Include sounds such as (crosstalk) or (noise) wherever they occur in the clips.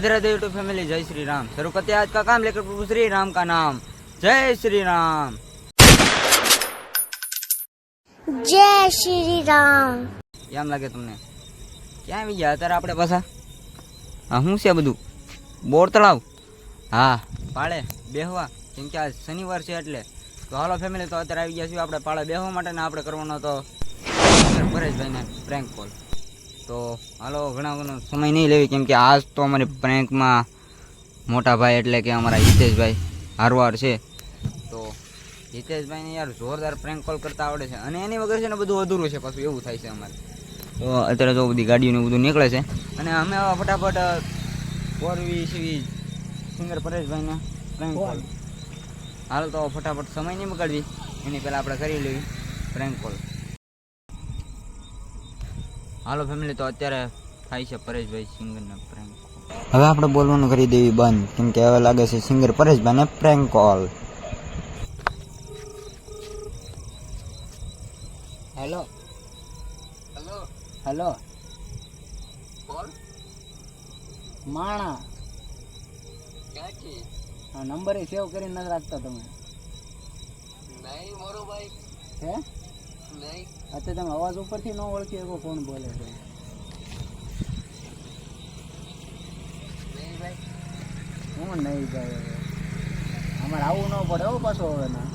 Radhe Radhe YouTube family जय श्री राम शुरू करते हैं आज का काम लेकर प्रभु श्री राम का नाम जय श्री राम જય શ્રી રામ કેમ લાગે તમને ક્યાં આવી ગયા અત્યારે આપણે પાછા હા શું છે આ બધું બોર તળાવ હા પાળે બેહવા કેમ કે આજ શનિવાર છે એટલે તો હાલો ફેમિલી તો અત્યારે આવી ગયા છીએ આપણે પાળે બેહવા માટે ને આપણે કરવાનો તો પરેશભાઈને પ્રેન્ક કોલ તો હાલો ઘણા ઘણો સમય નહીં લેવી કેમ કે આજ તો અમારી પ્રેન્કમાં મોટા ભાઈ એટલે કે અમારા હિતેશભાઈ હારવાર છે. તો હિતેશભાઈને યાર જોરદાર પ્રેન્ક કોલ કરતા આવડે છે. અને એની વગર છે ને બધું અધૂરું છે પાછું એવું થાય છે અમારે. તો અત્યારે તો બધી ગાડીઓને બધું નીકળે છે. અને અમે આવા ફટાફટ ફોરવી સીવી સિંગર પરેશભાઈને પ્રેન્ક કોલ હાલ તો ફટાફટ સમય નહીં બગાડવી. એની પહેલાં આપણે કરી લેવી પ્રેન્ક કોલ હાલો ફેમિલી તો અત્યારે થાય છે પરેશભાઈ સિંગરને પ્રેન્ક હવે આપણે બોલવાનું કરી દેવી બંધ કેમ કે હવે લાગે છે singer પરેશભાઈને prank call hello. Hello. Hello. કોણ? માણા. ક્યાંથી? આ નંબર સેવ કરીને નથી રાખતા તમે. નહીં મારો ભાઈ. હે? નહીં અત્યારે તમે અવાજ ઉપરથી ન ઓળખી શકો કોણ બોલે છે. હું નહીં જાય અમારે આવું ન પડે હો પાછો હવે ના.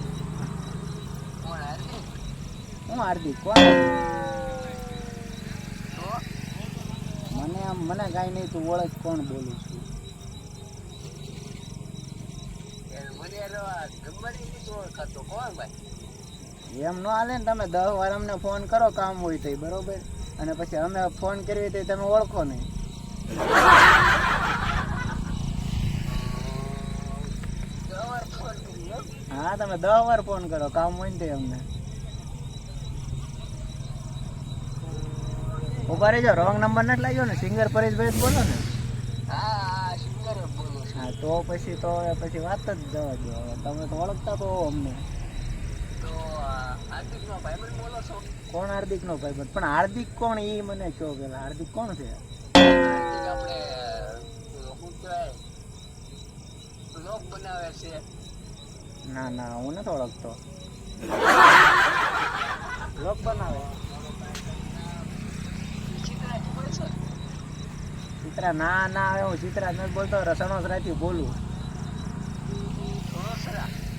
હું હાર્દિક કોણ મને આમ મને કાંઈ નહીં તું ઓળખ કોણ બોલું છું. મને ઓળખાતો કોણ ભાઈ? એમ ન હાલે તમે દસ વાર અમને ફોન કરો, કામ હોય તો બરોબર? અને પછી અમે ફોન કરીએ તો તમે ઓળખો નહીં. હા, તમે દસ વાર ફોન કરો, કામ હોય ને અમને. ઊભા રહેજો રોંગ નંબર નથી લાગ્યો ને? સિંગર પરેશભાઈ જ બોલો ને. હા, તો પછી તો પછી વાત જ જવા દો. તમે તો ઓળખતા તો અમને તો હાર્દિક નો ભાઈ મને બોલો છો કોણ હાર્દિક નો ભાઈબંધ? પણ હાર્દિક કોણ? એ મને કહો પેલા. હાર્દિક કોણ છે? ના ના હું નથી ઓળખતો. લોક બનાવે. ચિત્રા ના ના આવે હું ચિત્રા નથી બોલતો. રસણોસરાથી બોલું.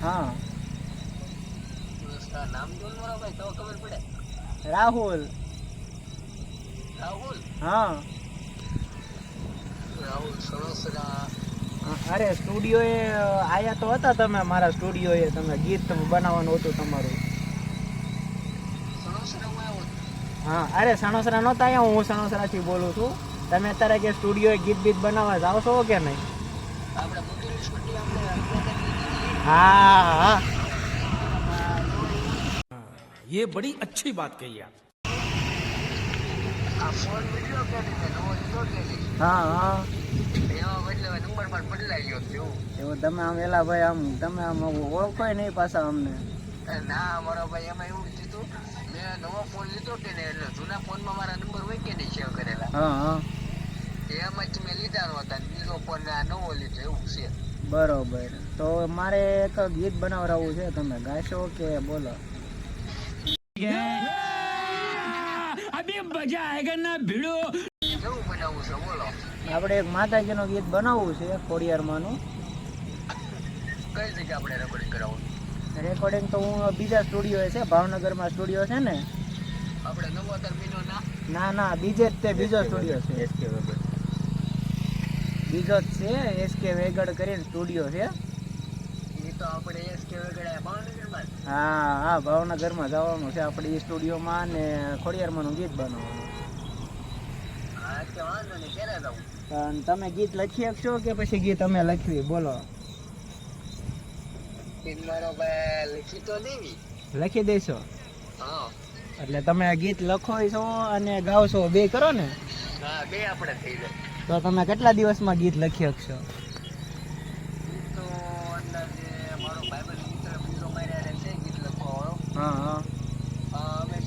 હા. નામ જો મારો ભાઈ તો ખબર પડે. રાહુલ. રાહુલ? હા. રાહુલ સરસ અરે સ્ટુડિયો એ આયા તો હતા તમે મારા સ્ટુડિયો એ તમે ગીત બનાવવાનું હતું તમારું. હા અરે સણોસરા નહોતા અહીંયા હું સણોસરાથી બોલું છું. તમે અત્યારે કે સ્ટુડિયો ગીત બીત બનાવવા જાવ છો કે નહીં? હા હા. ये बड़ी अच्छी बात कही आप આ ફોન વિડિયો કે નહીં નવો લીધો કે નહીં હા હા એમાં બદલે નંબર પણ બદલાઈ ગયો છે એવું એવું તમે આમ એલા ભાઈ આમ તમે આમ ઓળખો નહીં પાછા અમને એ ના મારો ભાઈ એમાં એવું કીધું મેં નવો ફોન લીધો કે નહીં એટલે જૂના ફોનમાં મારા નંબર હોય કે નહીં સેવ કરેલા હા હા એમાંથી મેં લીધા નહોતા ને બીજો ફોન આ નવો લીધો એવું છે બરોબર તો મારે એક ગીત બનાવડાવવું છે તમે ગાશો કે બોલો આપણે એક માતાજીનું ગીત બનાવવું છે ખોડિયારમાંનું. કઈ જગ્યા આપણે રેકોર્ડિંગ કરાવવું? રેકોર્ડિંગ તો હું બીજા સ્ટુડિયો છે ભાવનગરમાં સ્ટુડિયો છે ને. આપણે નવો તરમીનો ના? ના ના બીજે જ તે બીજો સ્ટુડિયો છે. બીજો જ છે એસકે વેગડ કરીને સ્ટુડિયો છે એ તો આપણે એસ કે વગેરે ભાવનગરમાં જ. હા હા ભાવનગરમાં જવાનું છે. આપણે એ સ્ટુડિયોમાં ને ખોડિયારમાંનું ગીત બનાવવાનું. તમે ગીત લખી શકશો કે પછી ગીત અમે લખવી? બોલો. લખી દેવી. લખી દેશો? હા. એટલે તમે ગીત લખો છો અને ગાવશો બે કરો ને? હા બે આપણે થઈ જાય. તો તમે કેટલા દિવસમાં ગીત લખી શકશો ઈ તો અંદાજે મારો ભાઈબંધ મિત્ર બીજો માર્યા રહે છે ગીત લખવા વાળો હા હા અ, અમે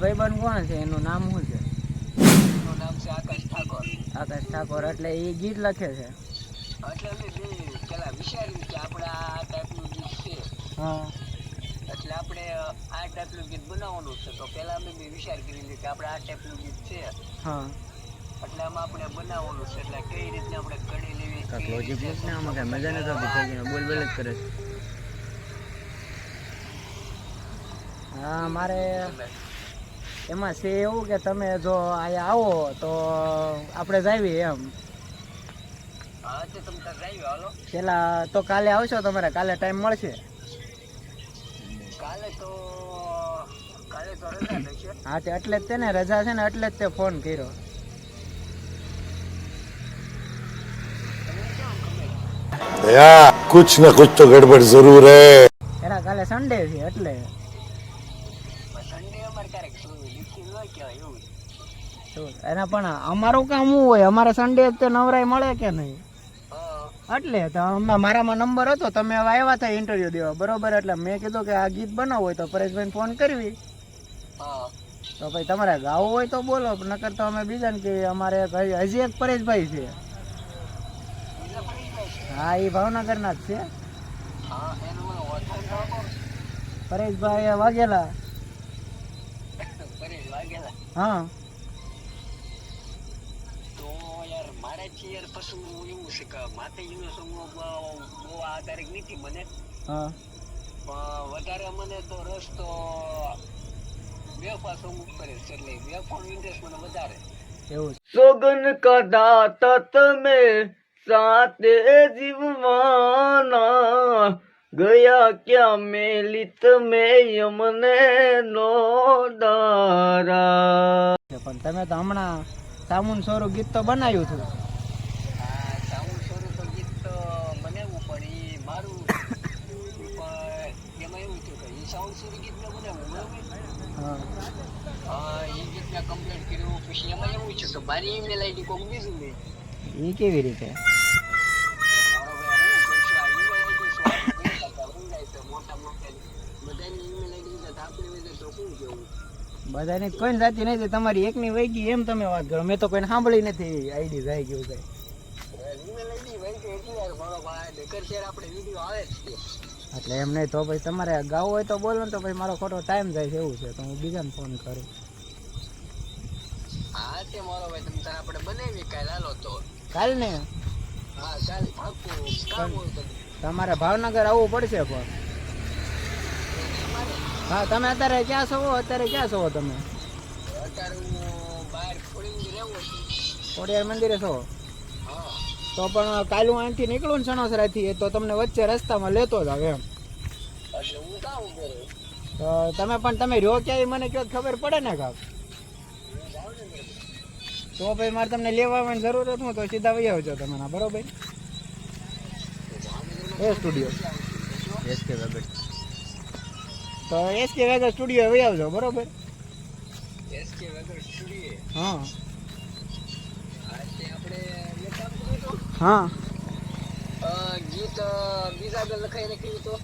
ભાઈબંધ કોણ છે? એનું નામ શું છે? એનું નામ છે આકાશ ઠાકોર. આકાશ ઠાકોર એટલે એ ગીત લખે છે? એટલે અમે બે પેલા વિચાર્યું કે આપણે આ ટાઈપનું ગીત છે. હા. એટલે આપણે આ ટાઈપનું ગીત બનાવવાનું છે. તો પહેલા અમે બે વિચાર કરી લીધો કે આપણે આ ટાઈપનું ગીત છે. હા. એટલે આમાં આપણે બનાવવાનું છે. એટલે કઈ રીતના આપણે કડી લેવી કઈ લોજિક રીતે ને આમાં કાંઈ મજા નથી આવતી થઈ બોલ બોલ જ કરે હા મારે એમાં છે એવું કે તમે જો અહીંયા આવો તો આપણે જાવી એમ હા તે તમે તાર જાયો હાલો પેલા તો કાલે આવશો તમારે કાલે ટાઈમ મળશે કાલે તો કાલે તો રજા રહેશે હા તે એટલે જ તે ને રજા છે ને એટલે જ તે ફોન કર્યો તમને કેમ ગમે भैया कुछ न कुछ तो गड़बड़ जरूर है એના કાલે સન્ડે છે એટલે એના પણ અમારું કામ શું હોય? અમારે સન્ડે તો નવરાઈ મળે કે નહીં? એટલે તો મારામાં નંબર હતો તમે હવે આવ્યા હતા ઇન્ટરવ્યુ દેવા બરોબર? એટલે મેં કીધું કે આ ગીત બનાવવું હોય તો પરેશભાઈને ફોન કરવી. હા. તો ભાઈ તમારે ગાવું હોય તો બોલો નકર તો અમે બીજાને કે અમારે હજી એક પરેશભાઈ છે. હા એ ભાવનગરના જ છે. પરેશભાઈ વાઘેલા. હા તો યાર મારે છે યાર પશુ એવું છે. કે માતાજીનો સંગ બહુ આધારિત નથી મને હા પણ વધારે મને તો રસ તો બેફા સોંગ ઉપર જ છે એટલે બેફાનો ઇન્ટરેસ્ટ મને વધારે એવું છે. સોગન કદાતા તમે સાતે જીવવાના. ગયા ક્યાં મેલી તમે યમને નો દારા પણ તમે તો હમણાં સામુન સોરું ગીત તો બનાવ્યું હતું. આ સાઉન્ડ સ્વરૂપ ગીત તો બનાવવું પણ એ મારું એમાં એવું થયું કે એ સ્વરૂપ ગીત મેં બનાવવું બરાબર? હા. હા એ ગીત મેં કમ્પ્લીટ કર્યું પછી એમાં એવું છે કે મારી ઈમેલ આઈડી બીજું નહીં એ કેવી રીતે? બધાની કોઈ જાતી નથી તમારી એકની વહી ગઈ એમ તમે વાત કરો. મેં તો કોઈને સાંભળી નથી. આઈડી જાય ગયું કઈ. એટલી ભાઈ એમ નહીં તો પછી તમારે ગાવું હોય તો બોલો ને તો પછી મારો ખોટો ટાઈમ જાય છે એવું છે. તો હું બીજાને ફોન કરું. હા તે મારો ભાઈ તમે તાર આપણે બનાવી કાલ. હાલો તો. કાલ. ને હા ચાલ પાકું તમારે ભાવનગર આવવું પડશે પણ. હા, તમે અત્યારે ક્યાં છો? અત્યારે ક્યાં છો તમે? ખોડિયાર મંદિરે છો? તો પણ કાલુ અહીંથી નીકળું ને સણોસરાથી તો તમને વચ્ચે રસ્તામાં લેતો જ આવે એમ તમે પણ તમે રહ્યો ક્યાંય? મને ક્યાંક ખબર પડે ને કાક? તો ભાઈ, મારે તમને લેવા આવવાની હતું તો સીધા વહી આવજો તમે બરોબર? એ સ્ટુડિયો. તો એસ કે વેગા સ્ટુડિયો વહી આવજો બરોબર? એસકે વેગર સ્ટુડિયો? હા. હા. ગીત બીજા આગળ લખાઈ તો?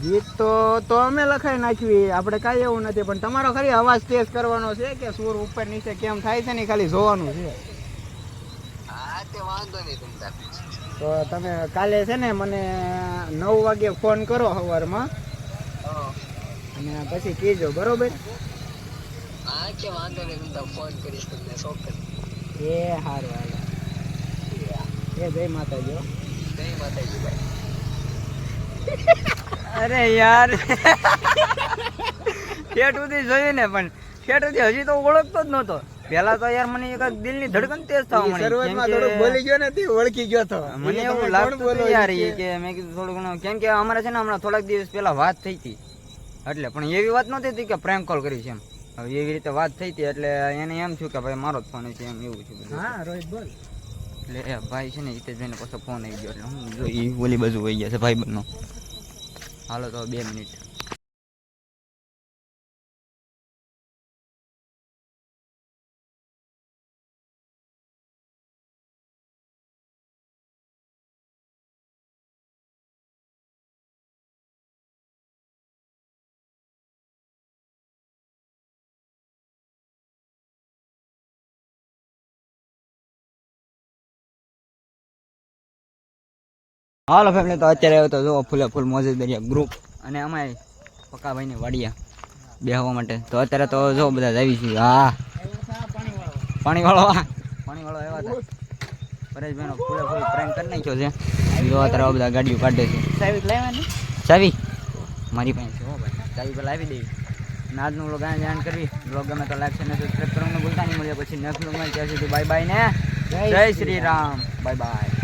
ગીત તો તો અમે લખાઈ નાખ્યું આપણે કાંઈ એવું નથી પણ તમારો ખરી અવાજ ટેસ્ટ કરવાનો છે કે સૂર ઉપર નીચે કેમ થાય છે ને ખાલી જોવાનું છે. તો તમે કાલે છે ને મને નવ વાગે ફોન કરો સવારમાં. અને પછી કહેજો બરોબર? હા કે વાંધો નહીં તમ તાર ફોન કરીશ તમને ચોક્કસ એ સારું હાલો એ જય માતાજી જય માતાજી ભાઈ. (laughs) અરે યાર. ઠેઠ સુધી જોયું ને પણ ઠેઠ સુધી હજી તો ઓળખતો જ નહોતો. પેલા તો યાર મને એક દિલની ધડકન તેજ થવા મળી શરૂઆતમાં બોલી ગયો ને તે ઓળખી ગયો તો. મને એવું લાગતું યાર કે? મેં કીધું થોડું ઘણું. કેમ કે અમારે છે ને હમણાં થોડાક દિવસ પહેલા વાત થઈ હતી એટલે પણ એવી વાત નહોતી હતી કે પ્રેન્ક કોલ કરી છે એમ. હવે એવી રીતે વાત થઈ હતી એટલે એને એમ થયું કે ભાઈ મારો જ ફોન છે એમ એવું છે હા રોહિત બોલ. એટલે એ ભાઈ છે ને હિતેશભાઈને પાછો ફોન આવી ગયો એટલે હું જો એ ઓલી બાજુ વહી ગયા છે ભાઈ બંધનો હાલો તો બે મિનિટ. હાલો ફેમિલી તો અત્યારે આવ્યો તો જો ફૂલે ફૂલ મોજે દરિયા ગ્રુપ અને અમારે પક્કાભાઈને વાડિયા બેહવા માટે. તો અત્યારે તો જો બધા આવી છીએ હા. પાણીવાળો પાણીવાળો એવા હતા. પરેશભાઈનો ફૂલે ફૂલ પ્રેમ કરી નાખ્યો છે. જો અત્યારે બધા ગાડીઓ કાઢે છે. સાહેબ લાવવાની? ચાવી? મારી પાસે છે હો ભાઈ. ચાવી પેલા આવી દેવી આજનું બ્લોગ આને જાણ કરવી બ્લોગ ગમે તો લાઈક ને સબસ્ક્રાઈબ કરવાનું ભૂલતા નહીં. મળીએ પછી નેક્સ્ટ બ્લોગમાં ત્યાં સુધી બાય બાય ને. જય શ્રી રામ. Bye bye